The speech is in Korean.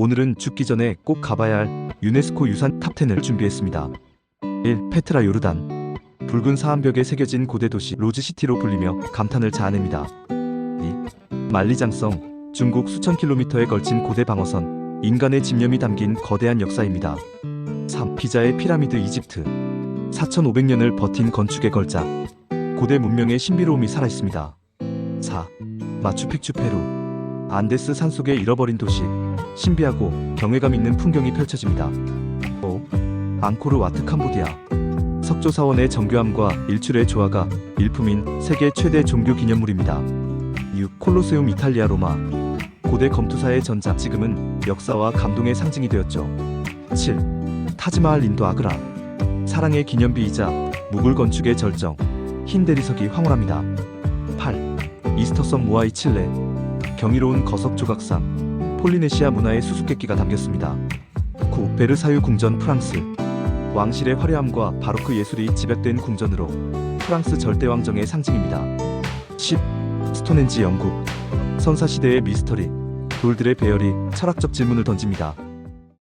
오늘은 죽기 전에 꼭 가봐야 할 유네스코 유산 탑10을 준비했습니다. 1. 페트라 요르단 붉은 사암벽에 새겨진 고대 도시 로즈시티로 불리며 감탄을 자아냅니다. 2. 만리장성 중국 수천 킬로미터에 걸친 고대 방어선 인간의 집념이 담긴 거대한 역사입니다. 3. 피자의 피라미드 이집트 4,500년을 버틴 건축의 걸작 고대 문명의 신비로움이 살아있습니다. 4. 마추픽추 페루 안데스 산속에 잃어버린 도시 신비하고 경외감 있는 풍경이 펼쳐집니다. 5. 앙코르 와트 캄보디아 석조 사원의 정교함과 일출의 조화가 일품인 세계 최대 종교 기념물입니다. 6. 콜로세움 이탈리아 로마 고대 검투사의 전작 지금은 역사와 감동의 상징이 되었죠. 7. 타지마할 인도 아그라 사랑의 기념비이자 무굴 건축의 절정 흰 대리석이 황홀합니다. 8. 이스터섬 모아이 칠레 경이로운 거석 조각상 폴리네시아 문화의 수수께끼가 담겼습니다. 9. 베르사유 궁전 프랑스 왕실의 화려함과 바로크 예술이 집약된 궁전으로 프랑스 절대왕정의 상징입니다. 10. 스톤헨지 영국 선사시대의 미스터리 돌들의 배열이 철학적 질문을 던집니다.